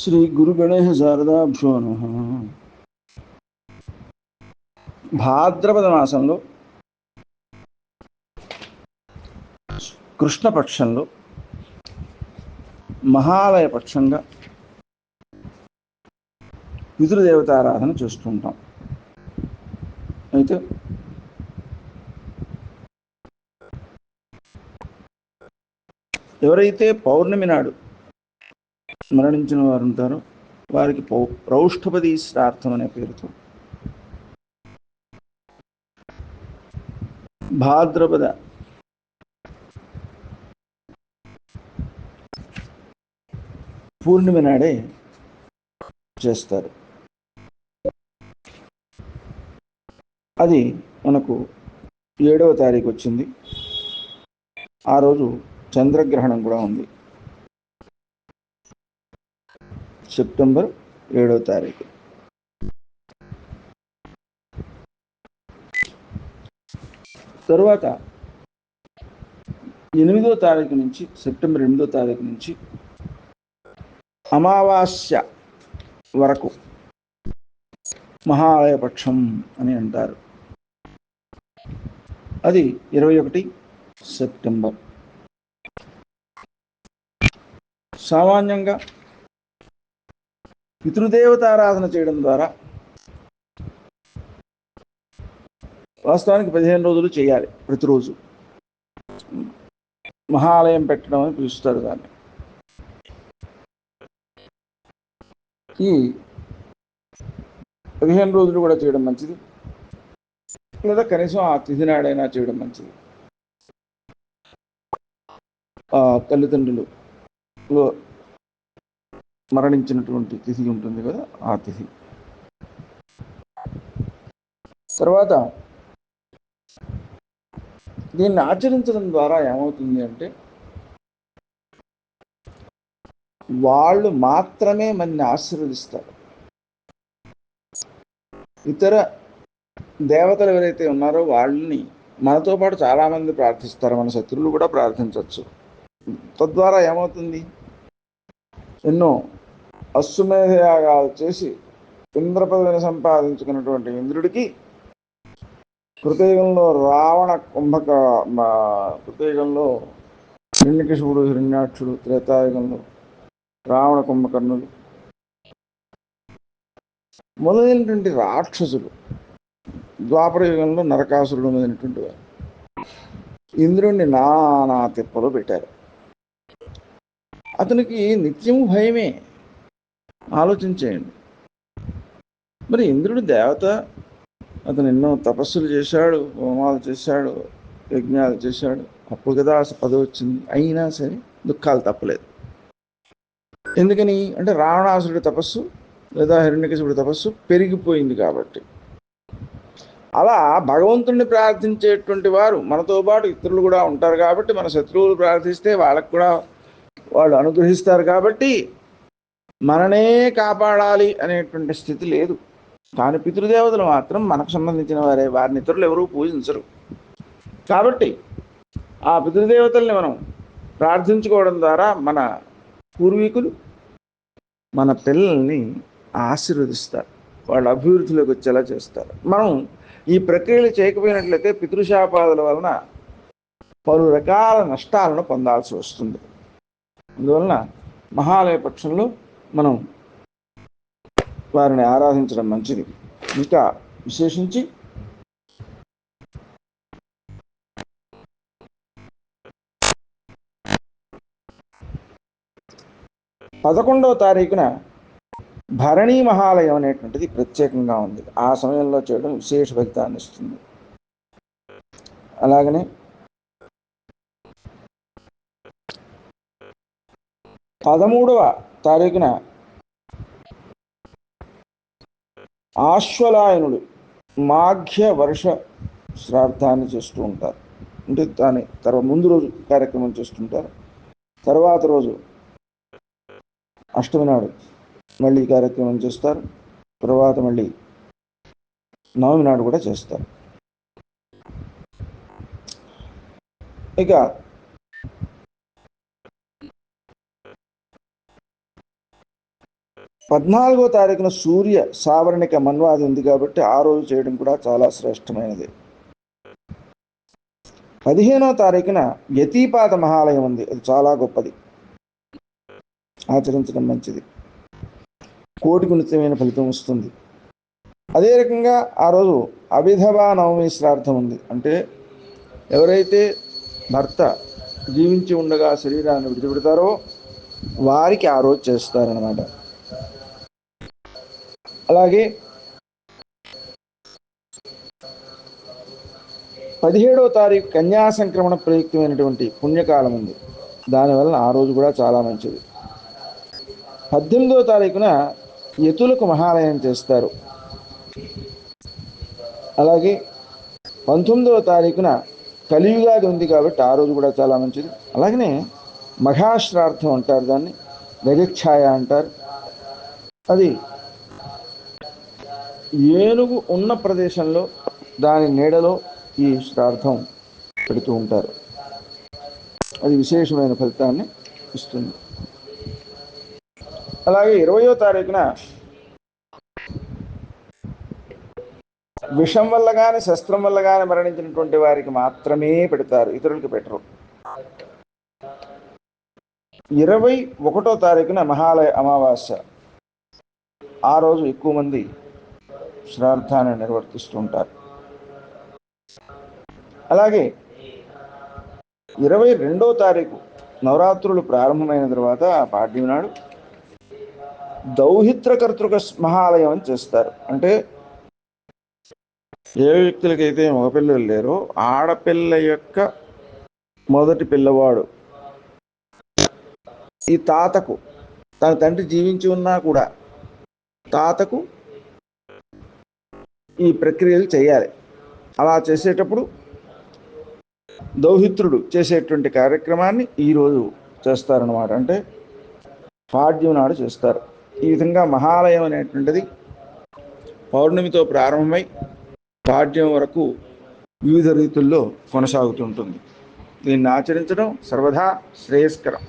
శ్రీ గురు గణేశ శారదాభ్యో నమ భాద్రపద మాసంలో కృష్ణపక్షంలో మహాలయ పక్షంగా పితృదేవతారాధన చేస్తుంటాం। అయితే ఎవరైతే పౌర్ణమి నాడు స్మరణించిన వారు ఉంటారు. వారికి పౌ ప్రౌష్ఠపది శ్రార్థం అనే పేరుతో. భాద్రపద. పూర్ణిమ నాడే చేస్తారు. అది మనకు ఏడవ తారీఖు వచ్చింది. ఆ రోజు చంద్రగ్రహణం కూడా ఉంది. సెప్టెంబర్ ఏడవ తారీఖు. తరువాత ఎనిమిదో తారీఖు నుంచి సెప్టెంబర్ ఎనిమిదో తారీఖు నుంచి అమావాస్య వరకు మహాలయపక్షం అని అంటారు. అది ఇరవై ఒకటి సెప్టెంబర్. సామాన్యంగా పితృదేవతారాధన చేయడం ద్వారా వాస్తవానికి పదిహేను రోజులు చేయాలి ప్రతిరోజు. మహాలయం పెట్టడం అని పిలుస్తారు దాన్ని. ఈ పదిహేను రోజులు కూడా చేయడం మంచిది. లేదా కనీసం ఆ తిథి నాడైనా చేయడం మంచిది. ఆ తల్లిదండ్రులు మరణించినటువంటి తిథి ఉంటుంది కదా ఆ తిథి. తర్వాత దీన్ని ఆచరించడం ద్వారా ఏమవుతుంది అంటే వాళ్ళు మాత్రమే మనని ఆశీర్వదిస్తారు. ఇతర దేవతలు ఎవరైతే ఉన్నారో వాళ్ళని మనతో పాటు చాలామంది ప్రార్థిస్తారు మన శత్రువులు కూడా ప్రార్థించవచ్చు. తద్వారా ఏమవుతుంది? ఎన్నో అశ్వమేధయాగాలు చేసి ఇంద్రపదవిని సంపాదించుకున్నటువంటి ఇంద్రుడికి కృతయుగంలో రావణ కుంభక కృతయుగంలో హిరణ్యకశిపుడు హిరణ్యాక్షుడు త్రేతాయుగంలో రావణ కుంభకర్ణులు మొదలైనటువంటి రాక్షసులు ద్వాపర యుగంలో నరకాసురుడు మొదలైనటువంటి వారు. ఇంద్రుణ్ణి నానా తిప్పలు పెట్టారు. అతనికి నిత్యం భయమే. ఆలోచించేయండి. మరి ఇంద్రుడు దేవత అతను ఎన్నో తపస్సులు చేశాడు హోమాలు చేశాడు యజ్ఞాలు చేశాడు. అప్పుడు కదా అసలు పదవి వచ్చింది. అయినా సరే దుఃఖాలు తప్పలేదు. ఎందుకని? అంటే రావణాసురుడి తపస్సు లేదా హిరణ్యకేశుడి తపస్సు పెరిగిపోయింది కాబట్టి. అలా భగవంతుడిని ప్రార్థించేటువంటి వారు మనతో పాటు ఇతరులు కూడా ఉంటారు కాబట్టి మన శత్రువులు ప్రార్థిస్తే వాళ్ళకు కూడా వాళ్ళు అనుగ్రహిస్తారు కాబట్టి మననే కాపాడాలి అనేటువంటి స్థితి లేదు. కానీ పితృదేవతలు మాత్రం మనకు సంబంధించిన వారే వారిని ఇతరులు ఎవరూ పూజించరు. కాబట్టి ఆ పితృదేవతల్ని మనం ప్రార్థించుకోవడం ద్వారా మన పూర్వీకులు మన పిల్లల్ని ఆశీర్వదిస్తారు. వాళ్ళ అభివృద్ధిలోకి వచ్చేలా చేస్తారు. మనం ఈ ప్రక్రియలు చేయకపోయినట్లయితే పితృశాపాదుల వలన పలు రకాల నష్టాలను పొందాల్సి వస్తుంది. అందువలన మహాలయ పక్షంలో మనం వారిని ఆరాధించడం మంచిది. ఇంకా విశేషించి? పదకొండవ తారీఖున భరణీ మహాలయం అనేటువంటిది ప్రత్యేకంగా ఉంది. ఆ సమయంలో చేయడం విశేష ఫలితాన్ని ఇస్తుంది. అలాగనే పదమూడవ తారీఖున ఆశ్వలాయనుడు మాఘ్య వర్ష శ్రార్థాన్ని చేస్తూ ఉంటారు. అంటే దాని తర్వాత ముందు రోజు కార్యక్రమం చేస్తుంటారు. తర్వాత రోజు అష్టమి నాడు మళ్ళీ కార్యక్రమం చేస్తారు. తర్వాత మళ్ళీ నవమి నాడు కూడా చేస్తారు. ఇక పద్నాలుగో తారీఖున సూర్య సావరణిక మన్వాది ఉంది కాబట్టి ఆ రోజు చేయడం కూడా చాలా శ్రేష్టమైనది. పదిహేనో తారీఖున యతీపాత మహాలయం ఉంది. అది చాలా గొప్పది. ఆచరించడం మంచిది. కోటి గుణితమైన ఫలితం వస్తుంది. అదే రకంగా ఆ రోజు అభిధవా నవమి శ్రార్థం ఉంది. అంటే ఎవరైతే భర్త జీవించి ఉండగా శరీరాన్ని విడిచిపెడతారో వారికి ఆ రోజు చేస్తారనమాట అలాగే పదిహేడవ తారీఖు కన్యా సంక్రమణ ప్రయుక్తమైనటువంటి పుణ్యకాలం ఉంది. దానివల్ల ఆ రోజు కూడా చాలా మంచిది. పద్దెనిమిదవ తారీఖున యతులకు మహాలయం చేస్తారు. అలాగే పంతొమ్మిదవ తారీఖున కలియుగాది ఉంది కాబట్టి ఆ రోజు కూడా చాలా మంచిది. అలాగనే మఘాశ్రార్థం అంటారు దాన్ని. గజఛాయ అంటారు. అది ఏనుగు ఉన్న ప్రదేశంలో దాని నీడలో ఈ శ్రార్థం పెడుతూ ఉంటారు. అది విశేషమైన ఫలితాన్ని ఇస్తుంది. అలాగే ఇరవయో తారీఖున విషం వల్ల కానీ శస్త్రం వల్ల కానీ మరణించినటువంటి వారికి మాత్రమే పెడతారు. ఇతరులకు పెట్టరు. ఇరవై ఒకటో తారీఖున మహాలయ అమావాస్య. ఆ రోజు ఎక్కువ మంది శ్రార్థాన్ని నిర్వర్తిస్తూ ఉంటారు అలాగే ఇరవై రెండో తారీఖు నవరాత్రులు ప్రారంభమైన తర్వాత పాడ్యం నాడు దౌహిత్ర కర్తృక మహాలయం అని చేస్తారు. అంటే ఏ వ్యక్తులకైతే మగపిల్లలు లేరో ఆడపిల్ల యొక్క మొదటి పిల్లవాడు ఈ తాతకు తన తండ్రి జీవించి ఉన్నా కూడా తాతకు ఈ ప్రక్రియలు చేయాలి. అలా చేసేటప్పుడు దౌహిత్రుడు చేసేటువంటి కార్యక్రమాన్ని ఈరోజు చేస్తారనమాట అంటే పాడ్యం నాడు చేస్తారు. ఈ విధంగా మహాలయం అనేటువంటిది పౌర్ణమితో ప్రారంభమై పాడ్యం వరకు వివిధ రీతుల్లో కొనసాగుతుంటుంది. దీన్ని ఆచరించడం సర్వదా శ్రేయస్కరం.